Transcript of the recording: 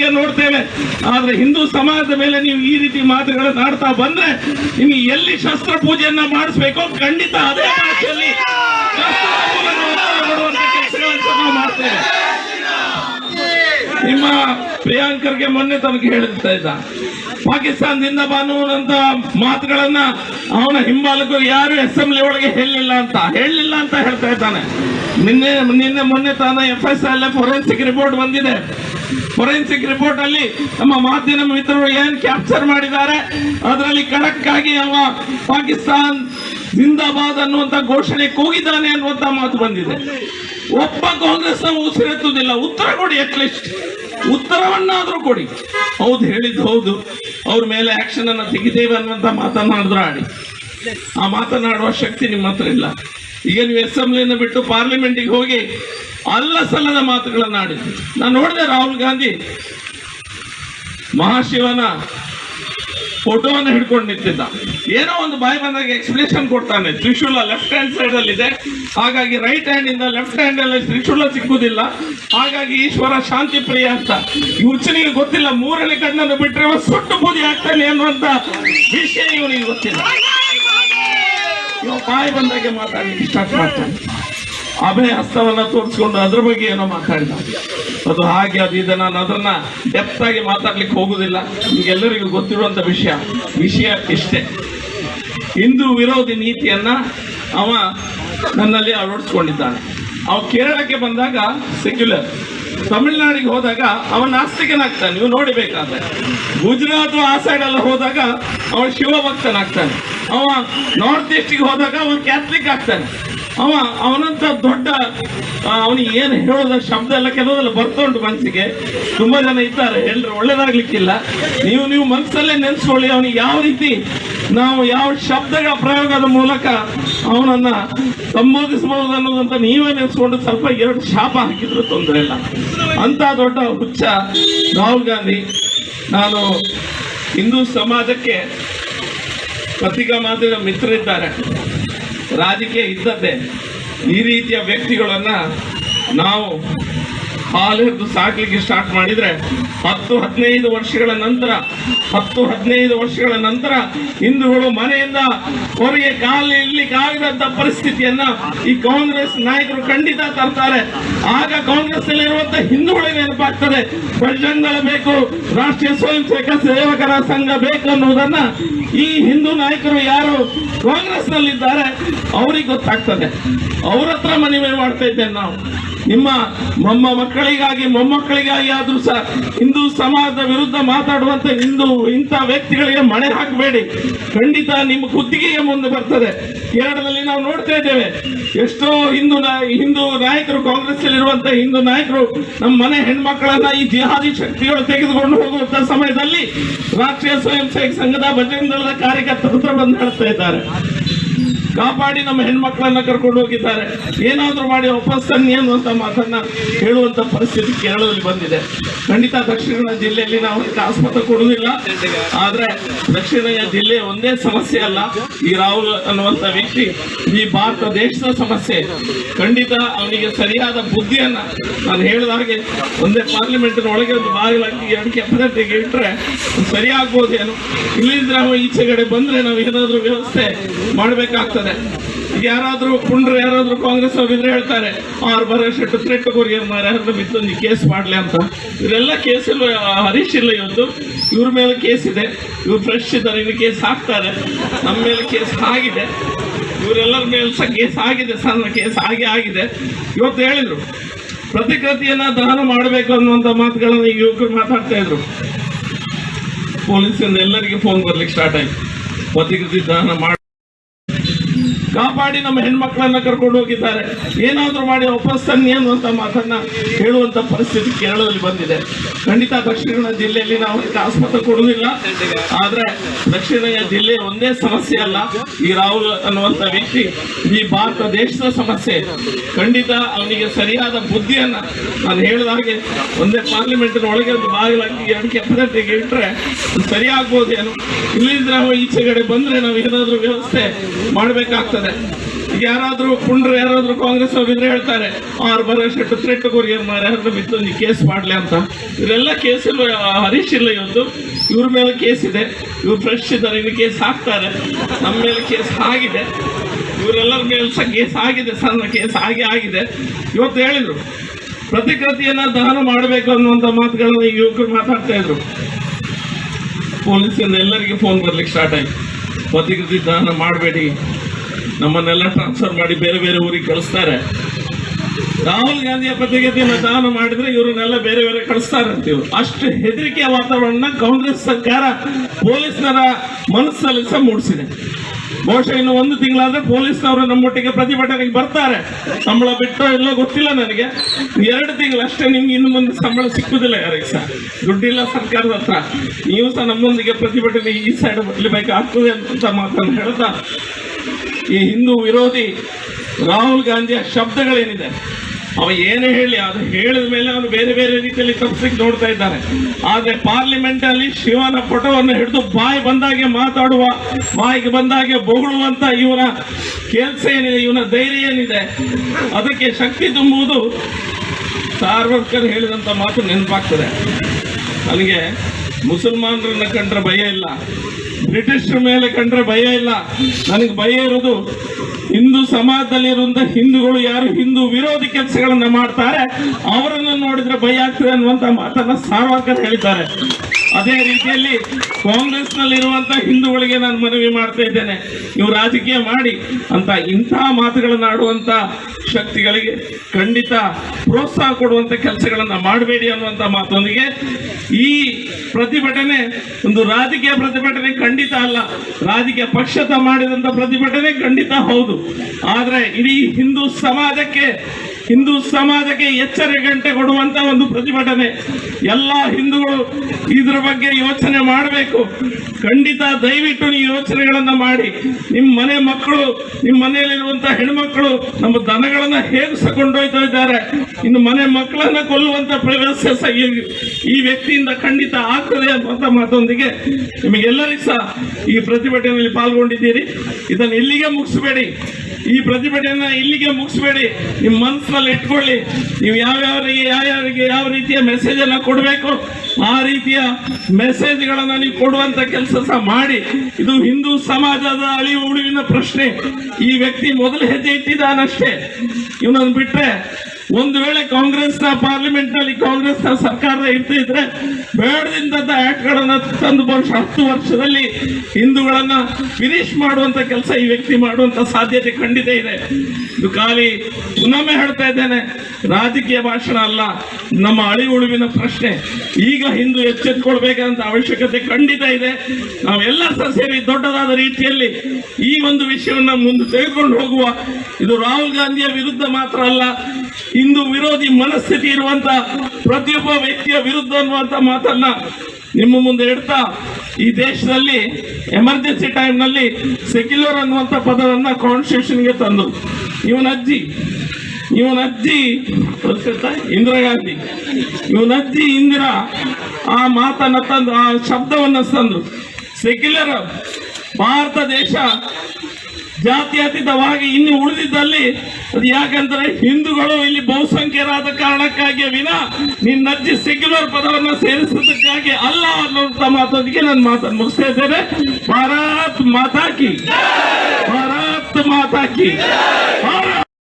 ಮಾಡಲಿಕ್ಕೆ ನೋಡ್ತೇವೆ. ಆದ್ರೆ ಹಿಂದೂ ಸಮಾಜದ ಮೇಲೆ ನೀವು ಈ ರೀತಿ ಮಾತುಗಳನ್ನು ಆಡ್ತಾ ಬಂದ್ರೆ ನಿಮಗೆ ಎಲ್ಲಿ ಶಸ್ತ್ರ ಪೂಜೆಯನ್ನ ಮಾಡಿಸ್ಬೇಕೋ ಖಂಡಿತ ಅದೇ ಭಾಷೆಯಲ್ಲಿ ನಿಮ್ಮ ಪ್ರಿಯಾಂಕರ್ಗೆ ಮೊನ್ನೆ ತನಕ ಹೇಳ್ತಾ ಇದ್ದ, ಪಾಕಿಸ್ತಾನದಿಂದ ಬಾನುವಂತ ಮಾತುಗಳನ್ನ ಅವನ ಹಿಂಬಾಲಕರು ಯಾರು ಅಸೆಂಬ್ಲಿ ಒಳಗೆ ಹೇಳಲಿಲ್ಲ ಅಂತ ಹೇಳಲಿಲ್ಲ ಅಂತ ಹೇಳ್ತಾ ಇದ್ದಾನೆ. ನಿನ್ನೆ ನಿನ್ನೆ ಮೊನ್ನೆ ತಾನ F S L forensic report ಬಂದಿದೆ. ಫೊರೆನ್ಸಿಕ್ ರಿಪೋರ್ಟ್ ಅಲ್ಲಿ ನಮ್ಮ ಮಾಧ್ಯಮ ಮಿತ್ರರು ಏನ್ ಕ್ಯಾಪ್ಚರ್ ಮಾಡಿದ್ದಾರೆ, ಅದರಲ್ಲಿ ಖಡಕ್ ಆಗಿ ಅವ ಪಾಕಿಸ್ತಾನ್ ಜಿಂದಾಬಾದ್ ಅನ್ನುವಂತ ಘೋಷಣೆ ಕೂಗಿದ್ದಾನೆ ಅನ್ನುವಂತ ಮಾತು ಬಂದಿದೆ. ಒಬ್ಬ ಕಾಂಗ್ರೆಸ್ ಉಸಿರೆತ್ತುವುದಿಲ್ಲ, ಉತ್ತರ ಕೊಡಿ ಅಟ್ಲೀಸ್ಟ್ ಉತ್ತರವನ್ನಾದ್ರೂ ಕೊಡಿ. ಹೌದು, ಹೇಳಿದ್ದು ಹೌದು. ಅವ್ರ ಮೇಲೆ ಆಕ್ಷನ್ ಅನ್ನ ತೆಗಿದ್ದೇವೆ ಅನ್ನುವಂತ ಮಾತನಾಡಿದ್ರು ಆಡಿ. ಆ ಮಾತನಾಡುವ ಶಕ್ತಿ ನಿಮ್ಮ ಹತ್ರ ಇಲ್ಲ. ಈಗ ನೀವು ಅಸೆಂಬ್ಲಿಯನ್ನು ಬಿಟ್ಟು ಪಾರ್ಲಿಮೆಂಟಿಗೆ ಹೋಗಿ ಅಲ್ಲ ಸಲ್ಲದ ಮಾತುಗಳನ್ನು ಆಡಿದ್ರು. ನಾನು ನೋಡಿದೆ ರಾಹುಲ್ ಗಾಂಧಿ ಮಹಾಶಿವನ ಫೋಟೋವನ್ನು ಹಿಡ್ಕೊಂಡು ನಿಂತಿದ್ದ. ಏನೋ ಒಂದು ಬಾಯಿ ಬಂದಾಗ ಎಕ್ಸ್ಪ್ಲೇಷನ್ ಕೊಡ್ತಾನೆ. ತ್ರಿಶೂಲ ಲೆಫ್ಟ್ ಹ್ಯಾಂಡ್ ಸೈಡ್ ಅಲ್ಲಿ ಇದೆ. ಹಾಗಾಗಿ ರೈಟ್ ಹ್ಯಾಂಡ್ ಇಂದ ಲೆಫ್ಟ್ ಹ್ಯಾಂಡ್ ಅಲ್ಲಿ ತ್ರಿಶೂಲ ಸಿಕ್ಕುದಿಲ್ಲ. ಹಾಗಾಗಿ ಈಶ್ವರ ಶಾಂತಿ ಪ್ರಿಯ ಅಂತ. ಯೋಚನೆಗೆ ಗೊತ್ತಿಲ್ಲ, ಮೂರನೇ ಕಣ್ಣನ್ನು ಬಿಟ್ಟರೆ ಅವ ಸುಟ್ಟು ಬೂದಿ ಆಗ್ತಾನೆ ಅನ್ನುವಂತ ವಿಷಯ ಇವನಿಗೆ ಗೊತ್ತಿಲ್ಲ. ಇವ ಬಾಯಿ ಬಂದಾಗೆ ಮಾತಾಡ್ಲಿಕ್ಕೆ ಸ್ಟಾರ್ಟ್ ಮಾಡ್ತಾನೆ. ಅಭಯ ಹಸ್ತವನ್ನ ತೋರಿಸ್ಕೊಂಡು ಅದ್ರ ಬಗ್ಗೆ ಏನೋ ಮಾತಾಡಿದ ಅದು ಹಾಗೆ ಅದು ಇದೆ. ನಾನು ಅದನ್ನ ಎತ್ತಾಗಿ ಮಾತಾಡ್ಲಿಕ್ಕೆ ಹೋಗುದಿಲ್ಲ. ನಿಮ್ಗೆಲ್ಲರಿಗೂ ಗೊತ್ತಿರುವಂತ ವಿಷಯ ವಿಷಯ ಇಷ್ಟೇ. ಹಿಂದೂ ವಿರೋಧಿ ನೀತಿಯನ್ನ ಅವ ನನ್ನಲ್ಲಿ ಅಳವಡಿಸ್ಕೊಂಡಿದ್ದಾನೆ. ಅವ ಕೇರಳಕ್ಕೆ ಬಂದಾಗ ಸೆಕ್ಯುಲರ್ ತಮಿಳುನಾಡಿಗೆ ಹೋದಾಗ ಅವ ನಾಸ್ತಿಕನಾಗ್ತಾನೆ. ನೀವು ನೋಡಿಬೇಕಾದ್ರೆ. ಗುಜರಾತ್ ಆ ಸೈಡ್ ಎಲ್ಲ ಹೋದಾಗ ಅವ ಶಿವಭಕ್ತನಾಗ್ತಾನೆ. ಅವ ನಾರ್ತ್ ಈಸ್ಟಿಗೆ ಹೋದಾಗ ಅವ ಕ್ಯಾಥಲಿಕ್ ಆಗ್ತಾನೆ. ಅವ ಅವನಂತ ದೊಡ್ಡ ಅವನಿಗೆ ಏನು ಹೇಳೋದ, ಶಬ್ದ ಎಲ್ಲ ಕೆಲವೊಂದೆಲ್ಲ ಬರ್ತಾ ಉಂಟು ಮನಸ್ಸಿಗೆ. ತುಂಬಾ ಜನ ಇದ್ದಾರೆ ಎಲ್ಲರೂ ಒಳ್ಳೇದಾಗ್ಲಿಕ್ಕಿಲ್ಲ. ನೀವು ನೀವು ಮನಸ್ಸಲ್ಲೇ ನೆನೆಸ್ಕೊಳ್ಳಿ, ಅವನಿಗೆ ಯಾವ ರೀತಿ ನಾವು ಯಾವ ಶಬ್ದಗಳ ಪ್ರಯೋಗದ ಮೂಲಕ ಅವನನ್ನ ಸಂಬೋಧಿಸಬಹುದು ಅನ್ನೋದಂತ ನೀವೇ ನೆನೆಸ್ಕೊಂಡು ಸ್ವಲ್ಪ ಎರಡು ಶಾಪ ಹಾಕಿದ್ರು ತೊಂದರೆ ಇಲ್ಲ. ಅಂತ ದೊಡ್ಡ ಹುಚ್ಚ ರಾಹುಲ್ ಗಾಂಧಿ. ನಾನು ಹಿಂದೂ ಸಮಾಜಕ್ಕೆ ಪತ್ರಿಕಾ ಮಾಧ್ಯಮ ಮಿತ್ರರಿದ್ದಾರೆ. ರಾಜಕೀಯ ಇದ್ದದ್ದೇ ಈ ರೀತಿಯ ವ್ಯಕ್ತಿಗಳನ್ನ ನಾವು ಹಾಲೆರೆದು ಸಾಕ್ಲಿಕ್ಕೆ ಸ್ಟಾರ್ಟ್ ಮಾಡಿದ್ರೆ ಹತ್ತು, ಹದಿನೈದು ವರ್ಷಗಳ ನಂತರ, ಹತ್ತು, ಹದಿನೈದು ವರ್ಷಗಳ ನಂತರ ಹಿಂದೂಗಳು ಮನೆಯಿಂದ ಹೊರಗೆ ಕಾಲು ಇರ್ಲಿಕ್ಕೆ ಆಗದಂತ ಪರಿಸ್ಥಿತಿಯನ್ನ ಈ ಕಾಂಗ್ರೆಸ್ ನಾಯಕರು ಖಂಡಿತ ತರ್ತಾರೆ. ಆಗ ಕಾಂಗ್ರೆಸ್ ನಲ್ಲಿರುವಂತ ಹಿಂದೂಗಳಿಗೆ ನೆನಪಾಗ್ತದೆ ಬಜರಂಗಳ ಬೇಕು, ರಾಷ್ಟ್ರೀಯ ಸ್ವಯಂ ಸೇವಕ ಸೇವಕರ ಸಂಘ ಬೇಕು ಅನ್ನುವುದನ್ನ ಈ ಹಿಂದೂ ನಾಯಕರು ಯಾರು ಕಾಂಗ್ರೆಸ್ ನಲ್ಲಿದ್ದಾರೆ ಅವ್ರಿಗೆ ಗೊತ್ತಾಗ್ತದೆ. ಅವ್ರ ಹತ್ರ ಮನವಿ ಮಾಡ್ತಾ ಇದ್ದೇವೆ ನಾವು. ನಿಮ್ಮ ಮೊಮ್ಮ ಮಕ್ಕಳಿಗಾಗಿ, ಮೊಮ್ಮಕ್ಕಳಿಗಾಗಿ ಆದರೂ ಸಹ ಹಿಂದೂ ಸಮಾಜದ ವಿರುದ್ಧ ಮಾತಾಡುವಂತ ಹಿಂದೂ ಇಂಥ ವ್ಯಕ್ತಿಗಳಿಗೆ ಮಣೆ ಹಾಕಬೇಡಿ. ಖಂಡಿತ ನಿಮ್ಮ ಕುತ್ತಿಗೆಗೆ ಮುಂದೆ ಬರ್ತದೆ. ಕೇರಳದಲ್ಲಿ ನಾವು ನೋಡ್ತಾ ಇದ್ದೇವೆ. ಎಷ್ಟೋ ಹಿಂದೂ ಹಿಂದೂ ನಾಯಕರು ಕಾಂಗ್ರೆಸ್ ಇರುವಂತ ಹಿಂದೂ ನಾಯಕರು ನಮ್ಮ ಮನೆ ಹೆಣ್ಮಕ್ಕಳನ್ನ ಈ ಜಿಹಾದಿ ಶಕ್ತಿಗಳು ತೆಗೆದುಕೊಂಡು ಹೋಗುವಂತ ಸಮಯದಲ್ಲಿ ರಾಷ್ಟ್ರೀಯ ಸ್ವಯಂ ಸೇವಕ ಸಂಘದ ಭಜರಂಗ ದಳದ ಕಾರ್ಯಕರ್ತರ ಇದ್ದಾರೆ. ಕಾಪಾಡಿ ನಮ್ಮ ಹೆಣ್ಮಕ್ಳನ್ನ ಕರ್ಕೊಂಡು ಹೋಗಿದ್ದಾರೆ. ಏನಾದ್ರೂ ಮಾಡಿ ವಾಪಸ್ ತನ್ನಿ ಅನ್ನುವಂತ ಮಾತನ್ನ ಹೇಳುವಂತ ಪರಿಸ್ಥಿತಿ ಕೇರಳದಲ್ಲಿ ಬಂದಿದೆ. ಖಂಡಿತ ದಕ್ಷಿಣ ಕನ್ನಡ ಜಿಲ್ಲೆಯಲ್ಲಿ ನಾವು ಆಸ್ಪತ್ರೆ ಕೊಡುವುದಿಲ್ಲ. ಆದ್ರೆ ದಕ್ಷಿಣ ಜಿಲ್ಲೆ ಒಂದೇ ಸಮಸ್ಯೆ ಅಲ್ಲ. ಈ ರಾಹುಲ್ ಅನ್ನುವಂತ ವ್ಯಕ್ತಿ ಈ ಭಾರತ ದೇಶದ ಸಮಸ್ಯೆ. ಖಂಡಿತ ಅವನಿಗೆ ಸರಿಯಾದ ಬುದ್ಧಿಯನ್ನ ನಾನು ಹೇಳಿದ ಹಾಗೆ ಒಂದೇ ಪಾರ್ಲಿಮೆಂಟಿನ ಒಳಗೆ ಒಂದು ಬಾಗಿಲಾಗಿ ಎರಡು ಅಭ್ಯರ್ಥಿಗೆ ಇಟ್ಟರೆ ಸರಿ ಆಗ್ಬೋದೇನು ಇಲ್ಲಿದ್ರೆ ಅವ ಈಚೆ ಕಡೆ ಬಂದ್ರೆ ನಾವು ಏನಾದ್ರೂ ವ್ಯವಸ್ಥೆ ಮಾಡಬೇಕಾಗ್ತದೆ. ಈಗ ಯಾರಾದ್ರೂ ಪುಂಡ್ರು ಯಾರಾದ್ರೂ ಕಾಂಗ್ರೆಸ್ ಅವ್ರು ಹೇಳ್ತಾರೆ, ಆರು ಬರೋಷ್ಟು ಶೆಟ್ಟು ಥ್ರೆಟ್ ಕೊರಿಯರ್ ಮಾರ ಯಾರಾದ್ರೂ ಬಿತ್ತೊಂದು ಕೇಸ್ ಮಾಡ್ಲಿ ಅಂತ. ಇವರೆಲ್ಲ ಕೇಸ್ ಹರೀಶ್ ಇಲ್ಲ ಇವತ್ತು. ಇವ್ರ ಮೇಲೆ ಕೇಸ್ ಇದೆ. ಇವ್ರು ಫ್ರೆಶ್ ಇದ್ದಾರೆ, ಇನ್ನು ಕೇಸ್ ಹಾಕ್ತಾರೆ. ನಮ್ಮ ಮೇಲೆ ಕೇಸ್ ಆಗಿದೆ. ಇವರೆಲ್ಲರ ಮೇಲೆ ಸಹ ಕೇಸ್ ಆಗಿದೆ, ಸಣ್ಣ ಕೇಸ್ ಆಗಿ ಆಗಿದೆ. ಇವತ್ತು ಹೇಳಿದ್ರು ಪ್ರತಿಕೃತಿಯನ್ನ ದಾನ ಮಾಡಬೇಕು ಅನ್ನುವಂಥ ಮಾತುಗಳನ್ನು ಈಗ ಯುವಕರು ಮಾತಾಡ್ತಾ ಇದ್ರು. ಪೊಲೀಸಿಂದ ಎಲ್ಲರಿಗೆ ಫೋನ್ ಬರ್ಲಿಕ್ಕೆ ಸ್ಟಾರ್ಟ್ ಆಯ್ತು. ಪ್ರತಿಕೃತಿ ದಾನ ಮಾಡಿ ಕಾಪಾಡಿ ನಮ್ಮ ಹೆಣ್ಮಕ್ಳನ್ನ ಕರ್ಕೊಂಡು ಹೋಗಿದ್ದಾರೆ. ಏನಾದ್ರೂ ಮಾಡಿ ವಾಪಸ್ ತನ್ನಿ ಅನ್ನುವಂತ ಮಾತನ್ನ ಹೇಳುವಂತ ಪರಿಸ್ಥಿತಿ ಕೇರಳದಲ್ಲಿ ಬಂದಿದೆ. ಖಂಡಿತ ದಕ್ಷಿಣ ಕನ್ನಡ ಜಿಲ್ಲೆಯಲ್ಲಿ ನಾವು ಆಸ್ಪತ್ರೆ ಕೊಡುವುದಿಲ್ಲ. ಆದ್ರೆ ದಕ್ಷಿಣ ಜಿಲ್ಲೆ ಒಂದೇ ಸಮಸ್ಯೆ ಅಲ್ಲ. ಈ ರಾಹುಲ್ ಅನ್ನುವಂತ ವ್ಯಕ್ತಿ ಈ ಭಾರತ ದೇಶದ ಸಮಸ್ಯೆ. ಖಂಡಿತ ಅವನಿಗೆ ಸರಿಯಾದ ಬುದ್ಧಿಯನ್ನ ನಾನು ಹೇಳಿದ ಹಾಗೆ ಒಂದೇ ಪಾರ್ಲಿಮೆಂಟಿನ ಒಳಗೆ ಒಂದು ಬಾಗಿಲಾಗಿ ಎರಡು ಕೆಪಾಸಿಟಿಗೆ ಇಟ್ಟರೆ ಸರಿಯಾಗ್ಬೋದೇನು. ಇಲ್ಲಿಂದ ನಾವು ಅವ ಈಚೆ ಕಡೆ ಬಂದ್ರೆ ನಾವು ಏನಾದ್ರೂ ವ್ಯವಸ್ಥೆ ಮಾಡಬೇಕಾಗ್ತದೆ. ಯಾರಾದ್ರೂ ಕುಂಡ್ರೆ ಯಾರಾದ್ರೂ ಕಾಂಗ್ರೆಸ್ ಇದ್ರೆ ಹೇಳ್ತಾರೆ ಬರೋ ಬರೋಷ್ಟು ಥ್ರೆಟ್ ಕೊರಿಯರ್ ಮಾರ ಬಿತ್ತು, ನೀ ಕೇಸ್ ಮಾಡ್ಲಿ ಅಂತ. ಇವರೆಲ್ಲ ಕೇಸಲ್ಲೂ ಹರೀಶ್ ಇಲ್ಲ ಇವತ್ತು. ಇವ್ರ ಮೇಲೆ ಕೇಸ್ ಇದೆ. ಇವ್ರು ಫ್ರೆಶ್ ಇದ್ದಾರೆ, ಇನ್ನು ಕೇಸ್ ಹಾಕ್ತಾರೆ. ನಮ್ಮ ಮೇಲೆ ಕೇಸ್ ಆಗಿದೆ. ಇವರೆಲ್ಲರ ಮೇಲೆ ಸಹ ಕೇಸ್ ಆಗಿದೆ, ಸಣ್ಣ ಕೇಸ್ ಆಗಿ ಆಗಿದೆ. ಇವತ್ತು ಹೇಳಿದ್ರು, ಪ್ರತಿಕೃತಿಯನ್ನ ದಹನ ಮಾಡಬೇಕು ಅನ್ನುವಂಥ ಮಾತುಗಳನ್ನ ಈ ಯುವಕರು ಮಾತಾಡ್ತಾ ಇದ್ರು. ಪೊಲೀಸಿಂದ ಎಲ್ಲರಿಗೂ ಫೋನ್ ಬರ್ಲಿಕ್ಕೆ ಸ್ಟಾರ್ಟ್ ಆಯ್ತು. ಪ್ರತಿಕೃತಿ ದಹನ ಮಾಡಬೇಡಿ ನಮ್ಮನ್ನೆಲ್ಲ ಟ್ರಾನ್ಸ್ಫರ್ ಮಾಡಿ ಬೇರೆ ಬೇರೆ ಊರಿಗೆ ಕಳಿಸ್ತಾರೆ. ರಾಹುಲ್ ಗಾಂಧಿಯ ಪ್ರತಿಗತಿಯನ್ನು ದಾನ ಮಾಡಿದ್ರೆ ಇವ್ರನ್ನೆಲ್ಲ ಬೇರೆ ಬೇರೆ ಕಳಿಸ್ತಾರೆ ಅಂತೀವಿ ಅಷ್ಟು ಹೆದರಿಕೆಯ ವಾತಾವರಣ ಕಾಂಗ್ರೆಸ್ ಸರ್ಕಾರ ಪೊಲೀಸ್ನರ ಮನಸ್ಸಲ್ಲಿ ಸಹ ಮೂಡಿಸಿದೆ. ಬಹುಶಃ ಇನ್ನು ಒಂದು ತಿಂಗಳಾದ್ರೆ ಪೊಲೀಸ್ನವರು ನಮ್ಮೊಟ್ಟಿಗೆ ಪ್ರತಿಭಟನೆಗೆ ಬರ್ತಾರೆ. ಸಂಬಳ ಬಿಟ್ಟೋ ಇಲ್ಲೋ ಗೊತ್ತಿಲ್ಲ ನನಗೆ. ಎರಡು ತಿಂಗಳು ಅಷ್ಟೇ ನಿಮ್ಗೆ ಇನ್ನು ಮುಂದೆ ಸಂಬಳ ಸಿಕ್ಕುದಿಲ್ಲ ಯಾರಿಗೆ ಸಹ. ದುಡ್ಡಿಲ್ಲ ಸರ್ಕಾರದ ಹತ್ರ. ನೀವು ಸಹ ನಮ್ಮೊಂದಿಗೆ ಪ್ರತಿಭಟನೆ ಈ ಸೈಡ್ ಬರಲೇಬೇಕಾಗ್ತದೆ ಅಂತ ಮಾತನ್ನು ಹೇಳ್ತಾ ಈ ಹಿಂದೂ ವಿರೋಧಿ ರಾಹುಲ್ ಗಾಂಧಿಯ ಶಬ್ದಗಳೇನಿದೆ? ಅವ ಏನೇ ಹೇಳಿ, ಅದು ಹೇಳಿದ ಮೇಲೆ ಅವನು ಬೇರೆ ಬೇರೆ ರೀತಿಯಲ್ಲಿ ತಪ್ಪಿಸ್ಲಿಕ್ಕೆ ನೋಡ್ತಾ ಇದ್ದಾನೆ. ಆದ್ರೆ ಪಾರ್ಲಿಮೆಂಟ್ ಅಲ್ಲಿ ಶಿವನ ಫೋಟೋವನ್ನು ಹಿಡಿದು ಬಾಯಿ ಬಂದಾಗೆ ಮಾತಾಡುವ, ಬಾಯಿಗೆ ಬಂದಾಗೆ ಬೊಗಳುವಂತ ಇವನ ಕೆಲಸ ಏನಿದೆ, ಇವನ ಧೈರ್ಯ ಏನಿದೆ, ಅದಕ್ಕೆ ಶಕ್ತಿ ತುಂಬುವುದು ಸಾರ್ವರ್ಕರ್ ಹೇಳಿದಂತ ಮಾತು ನೆನಪಾಗ್ತದೆ. ನನಗೆ ಮುಸಲ್ಮಾನರನ್ನ ಕಂಡ್ರೆ ಭಯ ಇಲ್ಲ. ಬ್ರಿಟಿಷರ ಮೇಲೆ ಕಂಡ್ರೆ ಭಯ ಇಲ್ಲ. ನನಗೆ ಭಯ ಇರೋದು, ಹಿಂದೂ ಸಮಾಜದಲ್ಲಿರುವಂತ ಹಿಂದೂಗಳು ಯಾರು ಹಿಂದೂ ವಿರೋಧಿ ಕೆಲಸಗಳನ್ನ ಮಾಡ್ತಾರೆ, ಅವರನ್ನು ನೋಡಿದ್ರೆ ಭಯ ಆಗ್ತದೆ ಅನ್ನುವಂತ ಮಾತನ್ನ ಸಾರ್ವರ್ಕರ್ ಹೇಳಿದ್ದಾರೆ. ಅದೇ ರೀತಿಯಲ್ಲಿ ಕಾಂಗ್ರೆಸ್ನಲ್ಲಿರುವಂತ ಹಿಂದೂಗಳಿಗೆ ನಾನು ಮನವಿ ಮಾಡ್ತಾ ಇದ್ದೇನೆ. ನೀವು ರಾಜಕೀಯ ಮಾಡಿ ಅಂತ ಇಂಥ ಮಾತುಗಳನ್ನು ಆಡುವಂತ ಶಕ್ತಿಗಳಿಗೆ ಖಂಡಿತ ಪ್ರೋತ್ಸಾಹ ಕೊಡುವಂತ ಕೆಲಸಗಳನ್ನ ಮಾಡಬೇಡಿ ಅನ್ನುವಂತ ಮಾತೊಂದಿಗೆ ಈ ಪ್ರತಿಭಟನೆ ಒಂದು ರಾಜಕೀಯ ಪ್ರತಿಭಟನೆ ಖಂಡಿತ ಅಲ್ಲ. ರಾಜಕೀಯ ಪಕ್ಷದ ಮಾಡಿದಂತ ಪ್ರತಿಭಟನೆ ಖಂಡಿತ ಹೌದು. ಆದ್ರೆ ಇಡೀ ಹಿಂದೂ ಸಮಾಜಕ್ಕೆ ಹಿಂದೂ ಸಮಾಜಕ್ಕೆ ಎಚ್ಚರ ಗಂಟೆ ಕೊಡುವಂತ ಒಂದು ಪ್ರತಿಭಟನೆ. ಎಲ್ಲ ಹಿಂದೂಗಳು ಇದ್ರ ಬಗ್ಗೆ ಯೋಚನೆ ಮಾಡಬೇಕು. ಖಂಡಿತ ದಯವಿಟ್ಟು ನೀವು ಯೋಚನೆಗಳನ್ನ ಮಾಡಿ. ನಿಮ್ಮ ಮನೆ ಮಕ್ಕಳು ನಿಮ್ಮ ಮನೆಯಲ್ಲಿರುವಂತ ಹೆಣ್ಮಕ್ಳು ನಮ್ಮ ದನಗಳನ್ನ ಹೇಗೆ ಕೊಂಡೊಯ್ತಾ ಇದ್ದಾರೆ. ಇನ್ನು ಮನೆ ಮಕ್ಕಳನ್ನ ಕೊಲ್ಲುವಂತ ಈ- ಈ ವ್ಯಕ್ತಿಯಿಂದ ಖಂಡಿತ ಆಗ್ತದೆ ಅನ್ನುವಂತ ಮಾತೊಂದಿಗೆ ನಿಮಗೆಲ್ಲರಿಗೂ ಸಹ ಈ ಪ್ರತಿಭಟನೆಯಲ್ಲಿ ಪಾಲ್ಗೊಂಡಿದ್ದೀರಿ. ಇದನ್ನು ಇಲ್ಲಿಗೆ ಮುಗಿಸಬೇಡಿ. ಈ ಪ್ರತಿಭಟನೆಯನ್ನ ಇಲ್ಲಿಗೆ ಮುಗಿಸ್ಬೇಡಿ. ನಿಮ್ಮ ಮನಸ್ಸಲ್ಲಿ ಇಟ್ಕೊಳ್ಳಿ. ನೀವು ಯಾವ್ಯಾವರಿಗೆ ಯಾವ್ಯಾವರಿಗೆ ಯಾವ ರೀತಿಯ ಮೆಸೇಜ್ ಅನ್ನ ಕೊಡಬೇಕು, ಆ ರೀತಿಯ ಮೆಸೇಜ್ಗಳನ್ನು ನೀವು ಕೊಡುವಂತ ಕೆಲಸ ಸಹ ಮಾಡಿ. ಇದು ಹಿಂದೂ ಸಮಾಜದ ಅಳಿವು ಉಳಿವಿನ ಪ್ರಶ್ನೆ. ಈ ವ್ಯಕ್ತಿ ಮೊದಲು ಹೆಜ್ಜೆ ಇಟ್ಟಿದ್ದಾನಷ್ಟೇ. ಇವನನ್ನು ಬಿಟ್ರೆ ಒಂದು ವೇಳೆ ಕಾಂಗ್ರೆಸ್ನ ಪಾರ್ಲಿಮೆಂಟ್ನಲ್ಲಿ ಕಾಂಗ್ರೆಸ್ನ ಸರ್ಕಾರ ಇರ್ತಿದ್ರೆ ಆಕ್ಟ್ ಗಳನ್ನ ತಂದು ಬಹುಶಃ ಹತ್ತು ವರ್ಷದಲ್ಲಿ ಹಿಂದೂಗಳನ್ನ ಫಿನಿಶ್ ಮಾಡುವಂತ ಕೆಲಸ ಈ ವ್ಯಕ್ತಿ ಮಾಡುವಂತ ಸಾಧ್ಯತೆ ಖಂಡಿತ ಇದೆ. ಇದು ಖಾಲಿ ಪುನೊಮ್ಮೆ ಹೇಳ್ತಾ ಇದ್ದೇನೆ. ರಾಜಕೀಯ ಭಾಷಣ ಅಲ್ಲ, ನಮ್ಮ ಅಳಿ ಉಳುವಿನ ಪ್ರಶ್ನೆ. ಈಗ ಹಿಂದೂ ಎಚ್ಚೆತ್ಕೊಳ್ಬೇಕಂತ ಅವಶ್ಯಕತೆ ಖಂಡಿತ ಇದೆ. ನಾವೆಲ್ಲ ಸೇರಿ ದೊಡ್ಡದಾದ ರೀತಿಯಲ್ಲಿ ಈ ಒಂದು ವಿಷಯವನ್ನ ಮುಂದೆ ತೆಗೆದುಕೊಂಡು ಹೋಗುವ. ಇದು ರಾಹುಲ್ ಗಾಂಧಿಯ ವಿರುದ್ಧ ಮಾತ್ರ ಅಲ್ಲ ಹಿಂದೂ ವಿರೋಧಿ ಮನಸ್ಥಿತಿ ಇರುವಂತ ಪ್ರತಿಯೊಬ್ಬ ವ್ಯಕ್ತಿಯ ವಿರುದ್ಧ ಅನ್ನುವಂತ ಮಾತನ್ನ ನಿಮ್ಮ ಮುಂದೆ ಇಡ್ತಾ ಈ ದೇಶದಲ್ಲಿ ಎಮರ್ಜೆನ್ಸಿ ಟೈಮ್ನಲ್ಲಿ ಸೆಕ್ಯುಲರ್ ಅನ್ನುವಂಥ ಪದವನ್ನ ಕಾನ್ಸ್ಟಿಟ್ಯೂಷನ್ಗೆ ತಂದು. ಇವನ ಅಜ್ಜಿ ಇವನ ಅಜ್ಜಿ? ಇಂದಿರಾ ಗಾಂಧಿ. ಇವನ ಅಜ್ಜಿ ಇಂದಿರಾ ಆ ಮಾತನ್ನ ತಂದು, ಆ ಶಬ್ದವನ್ನ ತಂದು. ಸೆಕ್ಯುಲರ್ ಭಾರತ ದೇಶ ಜಾತ್ಯತೀತವಾಗಿ ಇನ್ನು ಉಳಿದಿದ್ದಲ್ಲಿ ಅದು ಯಾಕಂದ್ರೆ ಹಿಂದೂಗಳು ಇಲ್ಲಿ ಬಹುಸಂಖ್ಯರಾದ ಕಾರಣಕ್ಕಾಗಿ ವಿನ ನಿನ್ನಜ್ಜಿ ಸೆಕ್ಯುಲರ್ ಪದವನ್ನು ಸೇರಿಸೋದಕ್ಕಾಗಿ ಅಲ್ಲ ಅನ್ನುವಂತ ಮಾತೊಂದಿಗೆ ನಾನು ಮಾತನ್ನು ಮುಗಿಸ್ತಾ ಇದ್ದೇನೆ. ಭಾರತ್ ಮಾತಾಕಿ ಭಾರತ್ ಮಾತಾ ಕಿ.